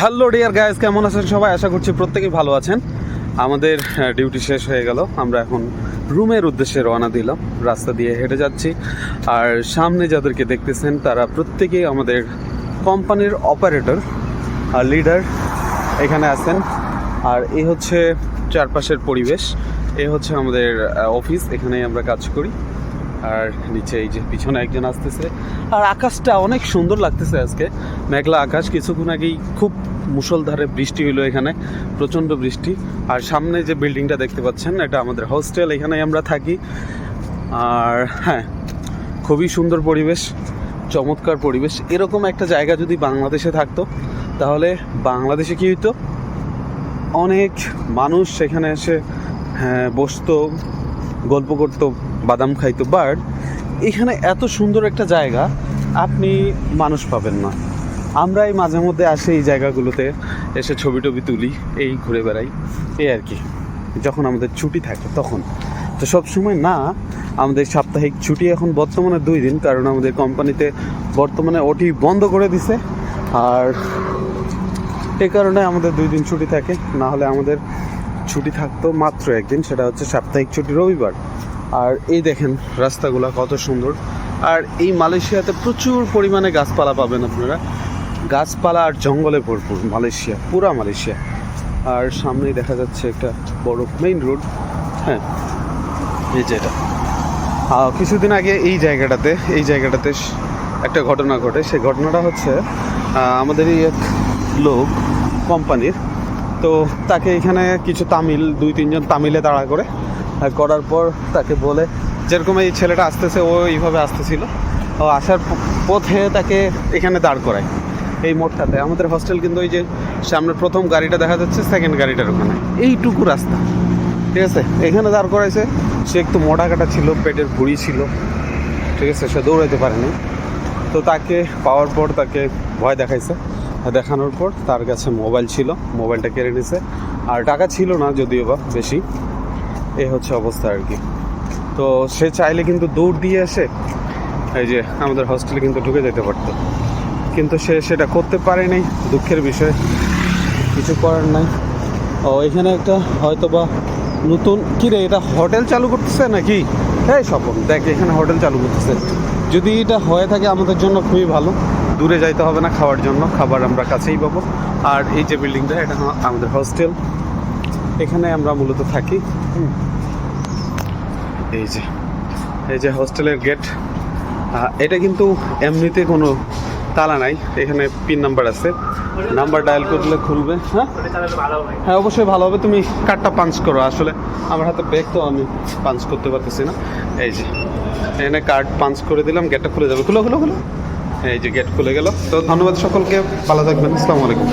Hello dear guys, কেমন আছেন সবাই? আশা করছি প্রত্যেকেই ভালো আছেন। আমাদের ডিউটি শেষ হয়ে গেল। আমরা এখন রুমের উদ্দেশ্যে রওনা দিলাম। রাস্তা দিয়ে হেঁটে যাচ্ছি। আর সামনে যাদেরকে দেখতেছেন, তারা প্রত্যেকেই আমাদের কোম্পানির অপারেটর আর লিডার এখানে আছেন। আর এই হচ্ছে চারপাশের পরিবেশ। এ হচ্ছে আমাদের অফিস। এখানেই আমরা কাজ করি। আর নিচে এই যে পিছনে একজন আসতেছে। আর আকাশটা অনেক সুন্দর লাগতেছে আজকে। মেঘলা আকাশ কিছুক্ষণ আগেই খুব মুষলধারে বৃষ্টি হইল এখানে প্রচণ্ড বৃষ্টি। আর সামনে যে বিল্ডিংটা দেখতে পাচ্ছেন এটা আমাদের হোস্টেল এখানে আমরা থাকি। আর হ্যাঁ খুবই সুন্দর পরিবেশ চমৎকার পরিবেশ। এরকম একটা জায়গা যদি বাংলাদেশে থাকতো তাহলে বাংলাদেশে কী হইতো? অনেক মানুষ সেখানে এসে হ্যাঁ, বসতো গল্প করতো, বাদাম খাইতো বাট এখানে এত সুন্দর একটা জায়গা, আপনি মানুষ পাবেন না। আমরাই মাঝে মধ্যে আসে এই জায়গাগুলোতে, এসে ছবি টবি তুলি, এই ঘুরে বেড়াই, এই আর কি। যখন আমাদের ছুটি থাকে, তখন। তো সব সময় না, আমাদের সাপ্তাহিক ছুটি এখন বর্তমানে দুই দিন, কারণ আমাদের কোম্পানিতে বর্তমানে ওটি বন্ধ করে দিছে। আর এই কারণে আমাদের দুই দিন ছুটি থাকে, না হলে আমাদের ছুটি থাকতো মাত্র একদিন সেটা হচ্ছে সাপ্তাহিক ছুটি রবিবার। আর এই দেখেন রাস্তাগুলো কত সুন্দর। আর এই মালয়েশিয়াতে প্রচুর পরিমাণে গাছপালা পাবেন আপনারা। গাছপালা আর জঙ্গলে ভরপুর মালয়েশিয়া পুরা মালয়েশিয়া। আর সামনেই দেখা যাচ্ছে একটা বড় মেইন রোড হ্যাঁ এই যে এটা। কিছুদিন আগে এই জায়গাটাতে এই জায়গাটাতে একটা ঘটনা ঘটে। সেই ঘটনাটা হচ্ছে আহ, আমাদেরই এক লোক কোম্পানির তো তাকে এখানে কিছু তামিল, দুই, তিনজন তামিলে তাড়া করে করার পর তাকে বলে, যেরকম এই ছেলেটা আসতেছে, ও এইভাবে আসতেছিল, ও আসার পথে তাকে এখানে দাঁড় করায়, এই মোড়টাতে। আমাদের হস্টেল কিন্তু ওই যে সামনে প্রথম গাড়িটা দেখা যাচ্ছে সেকেন্ড গাড়িটার ওখানে। এইটুকু রাস্তা, ঠিক আছে? এখানে দাঁড় করাইছে, সে একটু মোটা কাটা ছিল, পেটের ভুড়ি ছিল, ঠিক আছে? সে দৌড়াইতে পারেনি। তো তাকে পাওয়ার পর তাকে ভয় দেখাইছে। দেখানোর পর তার কাছে মোবাইল ছিল, মোবাইলটা কেড়ে নিছে। আর টাকা ছিল না যদিও বা বেশি। এ হচ্ছে অবস্থা আর কি। তো সে চাইলে কিন্তু দৌড় দিয়ে এসে এই যে আমাদের হস্টেলে কিন্তু ঢুকে যেতে পারতো। কিন্তু সে সেটা করতে পারেনি দুঃখের বিষয়। কিছু করার নাই। ও, এখানে একটা হয়তো বা নতুন কি রে, এটা হোটেল চালু করতেছে নাকি? হ্যাঁ স্বপন, দেখ এখানে হোটেল চালু করতেছে। যদি এটা হয়ে থাকে আমাদের জন্য খুবই ভালো। দূরে যাইতে হবে না, খাওয়ার জন্য। খাবার আমরা কাছেই পাবো। আর এই যে বিল্ডিংটা, এটা আমাদের হোস্টেল। এখানে আমরা মূলত থাকি। এই যে এই যে হোস্টেলের গেট। এটা কিন্তু এমনিতে কোনো তালা নাই। এখানে পিন নাম্বার আছে। নাম্বার ডায়াল করলে খুলবে হ্যাঁ? হ্যাঁ অবশ্যই ভালো হবে। তুমি কার্ডটা পাঞ্চ করো। আসলে আমার হাতে ব্যাগ, তো আমি পাঞ্চ করতে পারতেছি না। এই যে, এখানে কার্ড পাঞ্চ করে দিলাম। গেটটা খুলে যাবে। খুলো খুলো খুলো। এই যে গেট খুলে গেল। তো ধন্যবাদ সকলকে ভালো থাকবেন আসসালামু আলাইকুম।